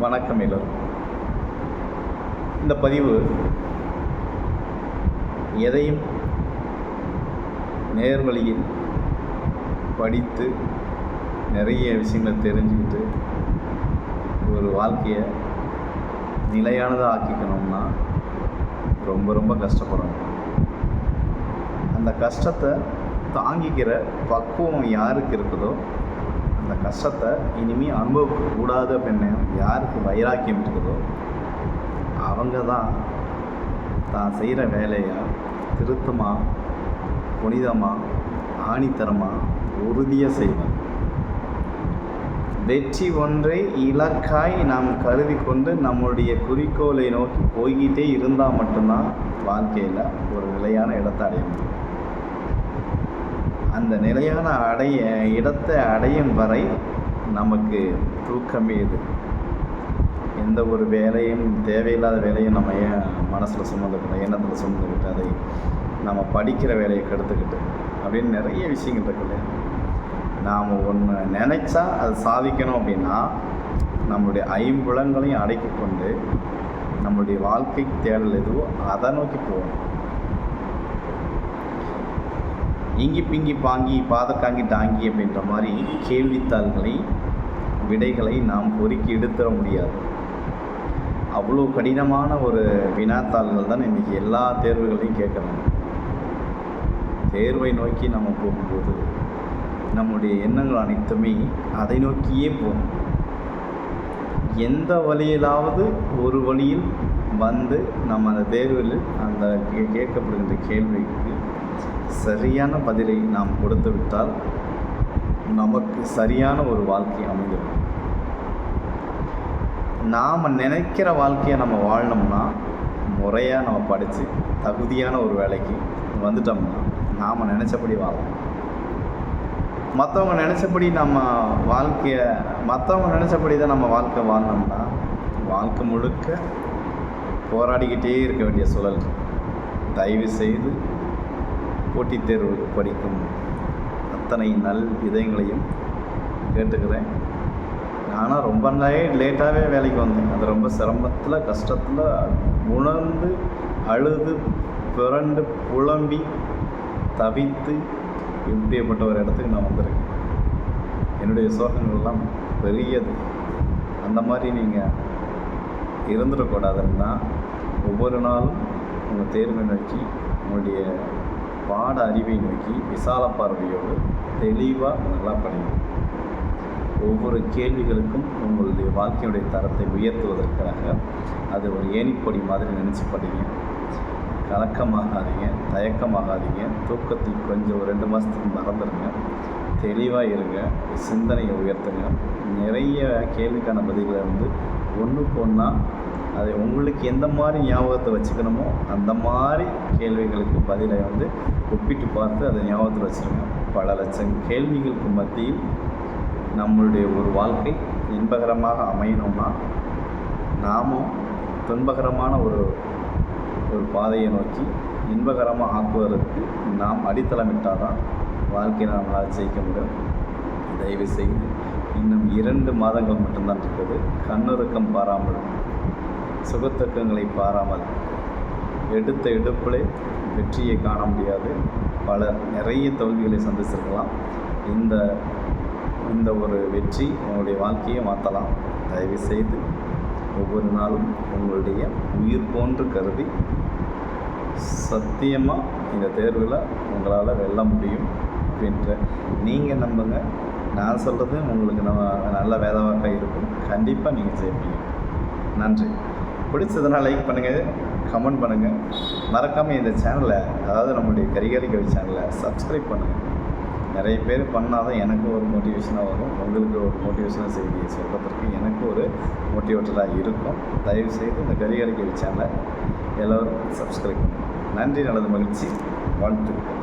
வணக்கம் எல்லோரும். இந்த பதிவு எதையும் நேர்வழியில் படித்து நிறைய விஷயங்களை தெரிஞ்சுக்கிட்டு ஒரு வாழ்க்கையை நிலையானதாக ஆக்கிக்கணும்னா ரொம்ப ரொம்ப கஷ்டப்படணும். அந்த கஷ்டத்தை தாங்கிக்கிற பக்குவம் யாருக்கு இருக்குதோ அந்த கஷ்டத்தை இனிமேல் அனுபவிக்கக்கூடாது அப்படின்னு யாருக்கு வைராக்கியம் இருக்குதோ அவங்க தான் தான் செய்கிற வேலையை திருத்தமாக புனிதமாக ஆணித்தரமாக உறுதியாக செய்வாங்க. வெற்றி ஒன்றை இலக்காய் நாம் கருதி கொண்டு நம்முடைய குறிக்கோளை நோக்கி போய்கிட்டே இருந்தால் மட்டும்தான் வாழ்க்கையில் ஒரு நிலையான இடத்தை அடைய முடியும். அந்த நிலையான அடைய இடத்தை அடையும் வரை நமக்கு தூக்கமே இது. எந்த ஒரு வேலையும் தேவையில்லாத வேலையும் நம்ம ஏன் மனசில் சுமந்துக்கிட்டோம் எண்ணத்தில் சுமந்துக்கிட்டு அதை நம்ம படிக்கிற வேலையை கெடுத்துக்கிட்டு அப்படின்னு நிறைய விஷயங்கள் இருக்கு இல்லையா? நாம் ஒன்று நினச்சா அது சாதிக்கணும் அப்படின்னா நம்மளுடைய ஐம்புலங்களையும் அடக்கி கொண்டு நம்மளுடைய வாழ்க்கை தேடல் எதுவோ அதை நோக்கி போகணும். இங்கி பிங்கி பாங்கி பாதக்காங்கி தாங்கி அப்படின்ற மாதிரி கேள்வித்தாள்களை விடைகளை நாம் பொறுக்கி எடுத்துட முடியாது. அவ்வளோ கடினமான ஒரு வினாத்தாள்கள் தான் இன்றைக்கி எல்லா தேர்வுகளையும் கேட்குறாங்க. தேர்வை நோக்கி நம்ம போகும்போது நம்முடைய எண்ணங்கள் அனைத்துமே அதை நோக்கியே போகும். எந்த வழியிலாவது ஒரு வழியில் வந்து நம்ம அந்த தேர்வில் அந்த கே கேட்கப்படுகின்ற கேள்விக்கு சரியான பதிலை நாம் கொடுத்து விட்டால் நமக்கு சரியான ஒரு வாழ்க்கை அமைந்துவிடும் நாம் நினைக்கிற வாழ்க்கையை நம்ம வாழணும்னா முறையாக நம்ம படித்து தகுதியான ஒரு வேலைக்கு வந்துட்டோம்னா நாம் நினச்சபடி வாழலாம். மற்றவங்க நினச்சபடி நம்ம வாழ்க்கையை மற்றவங்க நினச்சபடி தான் நம்ம வாழ்க்கை வாழணும்னா வாழ்க்கை முழுக்க போராடிக்கிட்டே இருக்க வேண்டிய சூழல் தயவு செய்து போட்டித் தேர்வு படிக்கும் அத்தனை நல் இதயங்களையும் கேட்டுக்கிறேன். ஆனால் ரொம்ப லே லேட்டாகவே வேலைக்கு வந்தேன். அது ரொம்ப சிரமத்தில் கஷ்டத்தில் உணர்ந்து அழுது பிறண்டு புலம்பி தவித்து இப்படிப்பட்ட ஒரு இடத்துக்கு நான் வந்திருக்கேன். என்னுடைய சோகங்கள்லாம் பெரியது. அந்த மாதிரி நீங்கள் இருந்துடக்கூடாதுன்னா ஒவ்வொரு நாளும் உங்கள் தேர்வை நோக்கி உங்களுடைய பாட அறிவை நோக்கி விசால பார்வையோடு தெளிவாக நல்லா படிக்கும் ஒவ்வொரு கேள்விகளுக்கும் உங்களுடைய வாழ்க்கையுடைய தரத்தை உயர்த்துவதற்காக அது ஒரு ஏணிப்பொடி மாதிரி நினச்சி படிங்க கலக்கமாகாதீங்க தயக்கமாகாதீங்க. தூக்கத்தில் கொஞ்சம் ஒரு ரெண்டு மாதத்துக்கு மறந்துடுங்க. தெளிவாக இருங்க சிந்தனையை உயர்த்துங்க. நிறைய கேள்விக்கான பதில்களை வந்து ஒன்றுக்கு ஒன்றா அதை உங்களுக்கு எந்த மாதிரி ஞாபகத்தை வச்சுக்கணுமோ அந்த மாதிரி கேள்விகளுக்கு பதிலை வந்து ஒப்பிட்டு பார்த்து அதை ஞாபகத்தில் வச்சுருங்க. பல லட்சம் கேள்விகளுக்கு மத்தியில் நம்மளுடைய ஒரு வாழ்க்கை இன்பகரமாக அமையணும்னா நாமும் துன்பகரமான ஒரு ஒரு பாதையை நோக்கி இன்பகரமாக ஆக்குவதற்கு நாம் அடித்தளமிட்டால் தான் வாழ்க்கையை நம்மளால் ஜெயிக்க முடியும். தயவு செய்து இன்னும் இரண்டு மாதங்கள் மட்டும்தான் இருக்குது. கண்ணுறக்கம் பாராமல் சுகத்தக்கங்களை பாராமல் எடுத்த எடுப்பிலே வெற்றியை காண முடியாது. பல நிறைய தோல்விகளை சந்திச்சிருக்கலாம் இந்த இந்த ஒரு வெற்றி உங்களுடைய வாழ்க்கையை மாற்றலாம். தயவு செய்து ஒவ்வொரு நாளும் உங்களுடைய உயிர் போன்று கருதி சத்தியமாக இந்த தேர்வில் உங்களால் வெல்ல முடியும் அப்படின்ற நீங்கள் நம்புங்க. நான் சொல்கிறது உங்களுக்கு நம்ம நல்ல வேதவாக்காக இருக்கும். கண்டிப்பாக நீங்கள் ஜெயிப்பீங்க. நன்றி. பிடிச்சதுனால் லைக் பண்ணுங்கள் கமெண்ட் பண்ணுங்கள் மறக்காமல் இந்த சேனலை அதாவது நம்முடைய கரிகாலி கவி சேனலை சப்ஸ்கிரைப் பண்ணுங்கள் நிறைய பேர் பண்ணால் தான் எனக்கு ஒரு மோட்டிவேஷனாக வரும். உங்களுக்கு ஒரு மோட்டிவேஷனாக செய்தியை சொல்கிறதுக்கு எனக்கு ஒரு மோட்டிவேட்டராக இருக்கும். தயவு செய்து இந்த கரிகாலி கவி சேனலை எல்லோரும் சப்ஸ்கிரைப் பண்ணுங்கள் நன்றி நல்லது மகிழ்ச்சி. வாழ்த்துக்கள்.